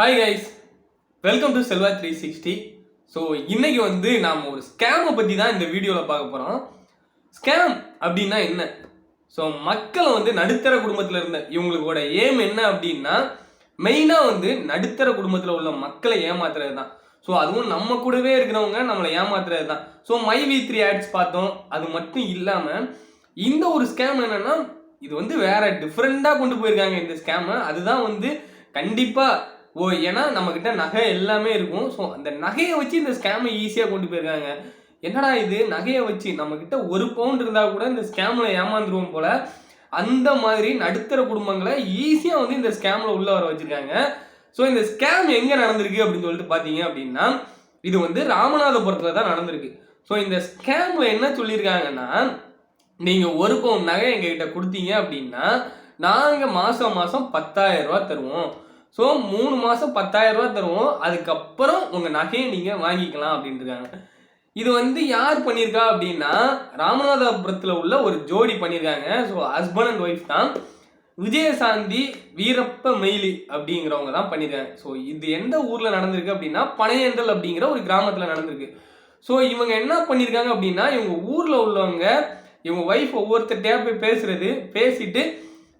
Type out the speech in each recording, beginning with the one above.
Hi guys welcome to Selva three sixty so இன்னைக்கு வந்து நாம் ஒரு ஸ்கேமை பற்றி தான் இந்த வீடியோவில் பார்க்க போகிறோம் ஸ்கேம் அப்படின்னா என்ன? ஸோ மக்களை வந்து நடுத்தர குடும்பத்தில் இருந்த இவங்களோட ஏம் என்ன அப்படின்னா மெயினாக வந்து நடுத்தர குடும்பத்தில் உள்ள மக்களை ஏமாத்துறது தான். ஸோ அதுவும் நம்ம கூடவே இருக்கிறவங்க நம்மளை ஏமாத்துறது தான். So my V three ads பார்த்தோம். அது மட்டும் இல்லாமல் இந்த ஒரு ஸ்கேம் என்னென்னா இது வந்து வேற டிஃப்ரெண்ட்டாக கொண்டு போயிருக்காங்க இந்த ஸ்கேமை அதுதான் வந்து கண்டிப்பாக ஓ ஏன்னா நம்மக்கிட்ட நகை எல்லாமே இருக்கும். ஸோ அந்த நகையை வச்சு இந்த ஸ்கேமை ஈஸியாக கொண்டு போயிருக்காங்க. என்னடா இது? நகையை வச்சு நம்மக்கிட்ட ஒரு பவுண்ட் இருந்தால் கூட இந்த ஸ்கேமில் ஏமாந்துருவோம் போல். அந்த மாதிரி நடுத்தர குடும்பங்களை ஈஸியாக வந்து இந்த ஸ்கேமில் உள்ளே வர வச்சுருக்காங்க. ஸோ இந்த ஸ்கேம் எங்கே நடந்திருக்கு அப்படின்னு சொல்லிட்டு பார்த்தீங்க அப்படின்னா இது வந்து ராமநாதபுரத்தில் தான் நடந்திருக்கு. ஸோ இந்த ஸ்கேமில் என்ன சொல்லியிருக்காங்கன்னா நீங்கள் ஒரு பவுன் நகை எங்ககிட்ட கொடுத்தீங்க அப்படின்னா நாங்கள் மாதம் மாதம் பத்தாயிரம் ரூபா தருவோம். ஸோ மூணு மாதம் பத்தாயிரம் ரூபா தருவோம். அதுக்கப்புறம் உங்கள் நகையை நீங்கள் வாங்கிக்கலாம் அப்படின்ட்டுருக்காங்க. இது வந்து யார் பண்ணியிருக்கா அப்படின்னா ராமநாதபுரத்தில் உள்ள ஒரு ஜோடி பண்ணியிருக்காங்க. ஸோ ஹஸ்பண்ட் அண்ட் ஒய்ஃப் தான். விஜயசாந்தி வீரப்ப மெயிலி அப்படிங்கிறவங்க தான் பண்ணியிருக்காங்க. ஸோ இது எந்த ஊரில் நடந்திருக்கு அப்படின்னா பனையன்றல் அப்படிங்கிற ஒரு கிராமத்தில் நடந்திருக்கு. ஸோ இவங்க என்ன பண்ணியிருக்காங்க அப்படின்னா இவங்க ஊரில் உள்ளவங்க இவங்க ஒய்ஃப் ஒவ்வொருத்தர்கிட்டயா போய் பேசுறது பேசிட்டு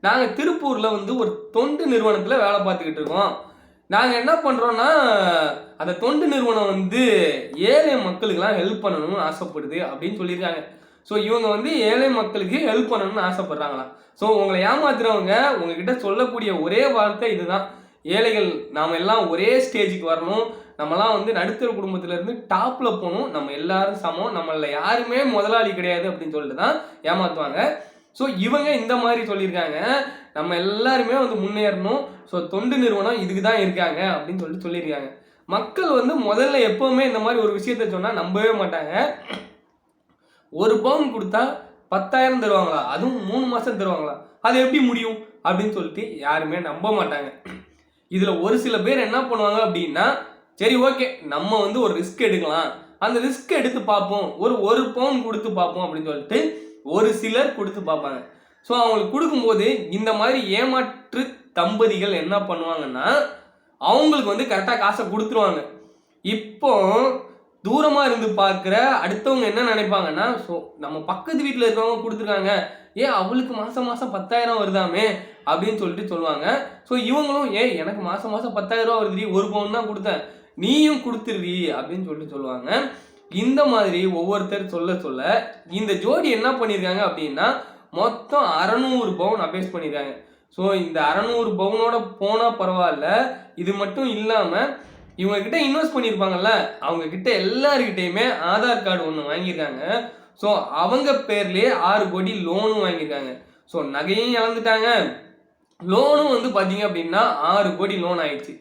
நாங்கள் திருப்பூரில் வந்து ஒரு தொண்டு நிறுவனத்தில் வேலை பார்த்துக்கிட்டு இருக்கோம். நாங்கள் என்ன பண்ணுறோன்னா அந்த தொண்டு நிறுவனம் வந்து ஏழை மக்களுக்கெல்லாம் ஹெல்ப் பண்ணணும்னு ஆசைப்படுது அப்படின்னு சொல்லியிருக்காங்க. ஸோ இவங்க வந்து ஏழை மக்களுக்கு ஹெல்ப் பண்ணணும்னு ஆசைப்படுறாங்களாம் ஸோ உங்களை ஏமாத்துறவங்க உங்ககிட்ட சொல்லக்கூடிய ஒரே வார்த்தை இதுதான். ஏழைகள் நாம் எல்லாம் ஒரே ஸ்டேஜுக்கு வரணும். நம்மலாம் வந்து நடுத்தர குடும்பத்திலேருந்து டாப்பில் போகணும். நம்ம எல்லாரும் சமம். நம்மளில் யாருமே முதலாளி கிடையாது அப்படின்னு சொல்லிட்டு தான் ஏமாற்றுவாங்க ஸோ இவங்க இந்த மாதிரி சொல்லியிருக்காங்க. நம்ம எல்லாருமே வந்து முன்னேறணும். ஸோ தொண்டு நிறுவனம் இதுக்கு தான் இருக்காங்க அப்படின்னு சொல்லிட்டு சொல்லியிருக்காங்க. மக்கள் வந்து முதல்ல எப்போவுமே இந்த மாதிரி ஒரு விஷயத்த சொன்னால் நம்பவே மாட்டாங்க. ஒரு பவுன் கொடுத்தா பத்தாயிரம் தருவாங்களா? அதுவும் மூணு மாதம் தருவாங்களா? அது எப்படி முடியும்? அப்படின்னு சொல்லிட்டு யாருமே நம்ப மாட்டாங்க. இதில் ஒரு சில பேர் என்ன பண்ணுவாங்க அப்படின்னா சரி ஓகே நம்ம வந்து ஒரு ரிஸ்க் எடுக்கலாம். அந்த ரிஸ்க் எடுத்து பார்ப்போம். ஒரு ஒரு பவுன் கொடுத்து பார்ப்போம் அப்படின்னு சொல்லிட்டு ஒரு சிலர் கொடுத்து பார்ப்பாங்க. ஸோ அவங்களுக்கு கொடுக்கும்போது இந்த மாதிரி ஏமாற்று தம்பதிகள் என்ன பண்ணுவாங்கன்னா அவங்களுக்கு வந்து கரெக்டாக காசை கொடுத்துருவாங்க. இப்போ தூரமாக இருந்து பார்க்குற அடுத்தவங்க என்ன நினைப்பாங்கன்னா ஸோ நம்ம பக்கத்து வீட்டில் இருக்கிறவங்க கொடுத்துருக்காங்க. ஏன் அவளுக்கு மாதம் மாதம் பத்தாயிரம் வருதாமே? அப்படின்னு சொல்லிட்டு சொல்லுவாங்க. ஸோ இவங்களும் ஏ எனக்கு மாதம் மாதம் பத்தாயிரம் ரூபா வருதுடி ஒரு பவுன் தான் கொடுத்தேன். நீயும் கொடுத்துருடி அப்படின்னு சொல்லிட்டு சொல்லுவாங்க. இந்த மாதிரி ஒவ்வொருத்தர் சொல்ல சொல்ல இந்த ஜோடி என்ன பண்ணியிருக்காங்க அப்படின்னா மொத்தம் அறநூறு பவுன் அபேஸ் பண்ணியிருக்காங்க ஸோ இந்த அறநூறு பவுனோட போனால் பரவாயில்ல. இது மட்டும் இல்லாமல் இவங்கக்கிட்ட இன்வெஸ்ட் பண்ணியிருப்பாங்கல்ல அவங்கக்கிட்ட எல்லாருக்கிட்டேயுமே ஆதார் கார்டு ஒன்று வாங்கியிருக்காங்க ஸோ அவங்க பேர்லேயே ஆறு கோடி லோனும் வாங்கியிருக்காங்க ஸோ நகையும் இழந்துட்டாங்க. லோனும் வந்து பார்த்தீங்க அப்படின்னா ஆறு கோடி லோன் ஆயிடுச்சு.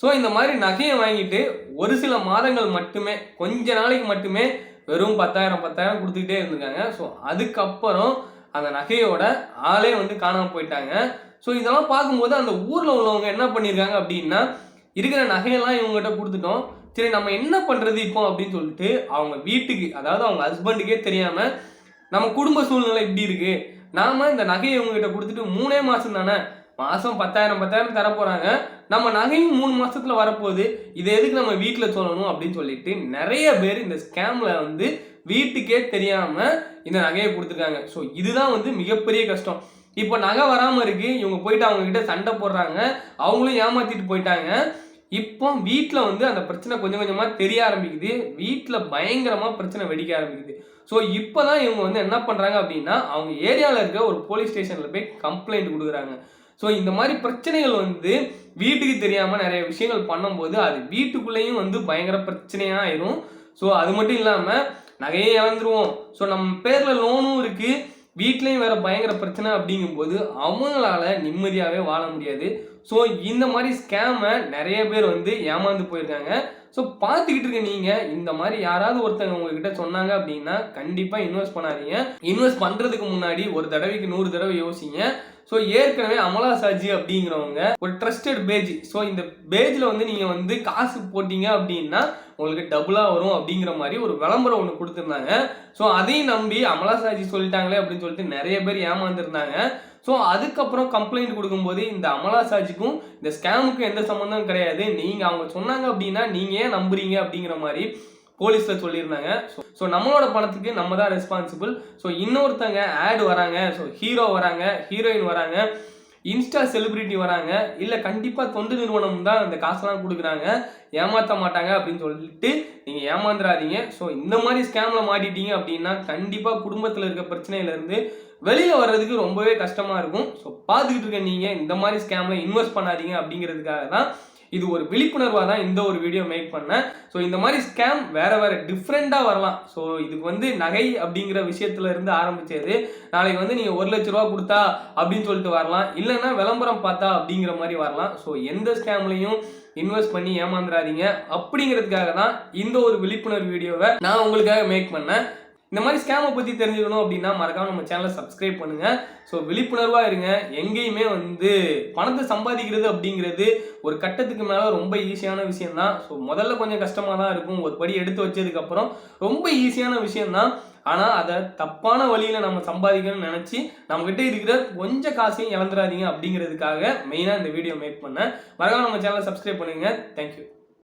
ஸோ இந்த மாதிரி நகையை வாங்கிட்டு ஒரு சில மாதங்கள் மட்டுமே கொஞ்ச நாளைக்கு மட்டுமே வெறும் பத்தாயிரம் பத்தாயிரம் கொடுத்துக்கிட்டே இருந்திருக்காங்க. ஸோ அதுக்கப்புறம் அந்த நகையோட ஆளே வந்து காணாமல் போயிட்டாங்க. ஸோ இதெல்லாம் பார்க்கும்போது அந்த ஊரில் உள்ளவங்க என்ன பண்ணியிருக்காங்க அப்படின்னா இருக்கிற நகையெல்லாம் இவங்ககிட்ட கொடுத்துட்டோம். சரி நம்ம என்ன பண்ணுறது இப்போ அப்படின்னு சொல்லிட்டு அவங்க வீட்டுக்கு அதாவது அவங்க ஹஸ்பண்டுக்கே தெரியாமல் நம்ம குடும்ப சூழ்நிலை இப்படி இருக்கு. நாம் இந்த நகையை இவங்ககிட்ட கொடுத்துட்டு மூணே மாதம் தானே மாதம் பத்தாயிரம் பத்தாயிரம் தர போகிறாங்க நம்ம நகையும் மூணு மாதத்தில் வரப்போகுது. இதை எதுக்கு நம்ம வீட்டில் சொல்லணும் அப்படின்னு சொல்லிட்டு நிறைய பேர் இந்த ஸ்கேமில் வந்து வீட்டுக்கே தெரியாமல் இந்த நகையை கொடுத்துருக்காங்க. ஸோ இதுதான் வந்து மிகப்பெரிய கஷ்டம். இப்போ நகை வராமல் இருக்குது இவங்க போயிட்டு அவங்கக்கிட்ட சண்டை போடுறாங்க. அவங்களும் ஏமாற்றிட்டு போயிட்டாங்க. இப்போ வீட்டில் வந்து அந்த பிரச்சனை கொஞ்சம் கொஞ்சமாக தெரிய ஆரம்பிக்குது. வீட்டில் பயங்கரமாக பிரச்சனை வெடிக்க ஆரம்பிக்குது. ஸோ இப்போ தான் இவங்க வந்து என்ன பண்ணுறாங்க அப்படின்னா அவங்க ஏரியாவில் இருக்க ஒரு போலீஸ் ஸ்டேஷனில் போய் கம்ப்ளைண்ட் கொடுக்குறாங்க. ஸோ இந்த மாதிரி பிரச்சனைகள் வந்து வீட்டுக்கு தெரியாமல் நிறைய விஷயங்கள் பண்ணும்போது அது வீட்டுக்குள்ளேயும் வந்து பயங்கர பிரச்சனையாக ஆயிரும் ஸோ அது மட்டும் இல்லாமல் நகையே இழந்துருவோம். ஸோ நம்ம பேரில் லோனும் இருக்குது வீட்லேயும் வேறு பயங்கர பிரச்சனை அப்படிங்கும்போது அவங்களால நிம்மதியாகவே வாழ முடியாது. ஸோ இந்த மாதிரி ஸ்கேமை நிறைய பேர் வந்து ஏமாந்து போயிருக்காங்க. ஸோ பார்த்துக்கிட்டு இருக்க நீங்கள் இந்த மாதிரி யாராவது ஒருத்தங்க உங்ககிட்ட சொன்னாங்க அப்படின்னா கண்டிப்பாக இன்வெஸ்ட் பண்ணாதீங்க. இன்வெஸ்ட் பண்ணுறதுக்கு முன்னாடி ஒரு தடவைக்கு நூறு தடவை யோசிங்க. ஸோ ஏற்கனவே அமலா சாஜி அப்படிங்கிறவங்க ஒரு ட்ரஸ்டட் பேஜ் ஸோ இந்த பேஜில் வந்து நீங்கள் வந்து காசு போட்டீங்க அப்படின்னா உங்களுக்கு டபுளாக வரும் அப்படிங்கிற மாதிரி ஒரு விளம்பரம் ஒன்று கொடுத்துருந்தாங்க. ஸோ அதையும் நம்பி அமலா சாஜி சொல்லிட்டாங்களே அப்படின்னு சொல்லிட்டு நிறைய பேர் ஏமாந்துருந்தாங்க. ஸோ அதுக்கப்புறம் கம்ப்ளைண்ட் கொடுக்கும்போது இந்த அமலா சாஜிக்கும் இந்த ஸ்கேமுக்கும் எந்த சம்மந்தமும் கிடையாது. நீங்கள் அவங்க சொன்னாங்க அப்படின்னா நீங்கள் ஏன் நம்புறீங்க அப்படிங்கிற மாதிரி போலீஸில் சொல்லியிருந்தாங்க. ஸோ நம்மளோட பணத்துக்கு நம்ம தான் ரெஸ்பான்சிபிள் ஸோ இன்னொருத்தங்க ஆட் வராங்க. ஸோ ஹீரோ வராங்க ஹீரோயின் வராங்க. இன்ஸ்டா செலிபிரிட்டி வராங்க. இல்லை கண்டிப்பாக தொண்டு நிறுவனம் தான் அந்த காசெல்லாம் கொடுக்குறாங்க. ஏமாற்ற மாட்டாங்க அப்படின்னு சொல்லிட்டு நீங்கள் ஏமாந்துடாதீங்க ஸோ இந்த மாதிரி ஸ்கேமில் மாட்டிட்டீங்க அப்படின்னா கண்டிப்பாக குடும்பத்தில் இருக்க பிரச்சனையிலேருந்து வெளியில் வர்றதுக்கு ரொம்பவே கஷ்டமாக இருக்கும். ஸோ பார்த்துக்கிட்டு இருக்க நீங்கள் இந்த மாதிரி ஸ்கேமில் இன்வெஸ்ட் பண்ணாதீங்க அப்படிங்கிறதுக்காக தான் இது ஒரு விழிப்புணர்வாக தான் இந்த ஒரு வீடியோ மேக் பண்ணேன். ஸோ இந்த மாதிரி ஸ்கேம் வேற வேற டிஃப்ரெண்ட்டாக வரலாம். ஸோ இதுக்கு வந்து நகை அப்படிங்கிற விஷயத்துல இருந்து ஆரம்பிச்சது. நாளைக்கு வந்து நீங்கள் ஒரு லட்ச ரூபா கொடுத்தா அப்படின்னு சொல்லிட்டு வரலாம். இல்லைன்னா விளம்பரம் பார்த்தா அப்படிங்கிற மாதிரி வரலாம். ஸோ எந்த ஸ்கேம்லையும் இன்வெஸ்ட் பண்ணி ஏமாந்துடாதீங்க அப்படிங்கிறதுக்காக தான் இந்த ஒரு விழிப்புணர்வு வீடியோவை நான் உங்களுக்காக மேக் பண்ணேன். இந்த மாதிரி ஸ்கேமை பற்றி தெரிஞ்சுக்கணும் அப்படின்னா மறக்காம நம்ம சேனலை சப்ஸ்கிரைப் பண்ணுங்கள் ஸோ விழிப்புணர்வாக இருங்க. எங்கேயுமே வந்து பணத்தை சம்பாதிக்கிறது அப்படிங்கிறது ஒரு கட்டத்துக்கு மேலே ரொம்ப ஈஸியான விஷயம் தான் ஸோ முதல்ல கொஞ்சம் கஷ்டமாக தான் இருக்கும். ஒரு படி எடுத்து வச்சதுக்கப்புறம் ரொம்ப ஈஸியான விஷயம்தான். ஆனால் அதை தப்பான வழியில் நம்ம சம்பாதிக்கணும்னு நினச்சி நம்மக்கிட்ட இருக்கிற கொஞ்சம் காசையும் இழந்துடாதீங்க அப்படிங்கிறதுக்காக மெயினாக இந்த வீடியோ மேக் பண்ணேன். மறக்காம நம்ம சேனலை சப்ஸ்கிரைப் பண்ணுங்கள் தேங்க்யூ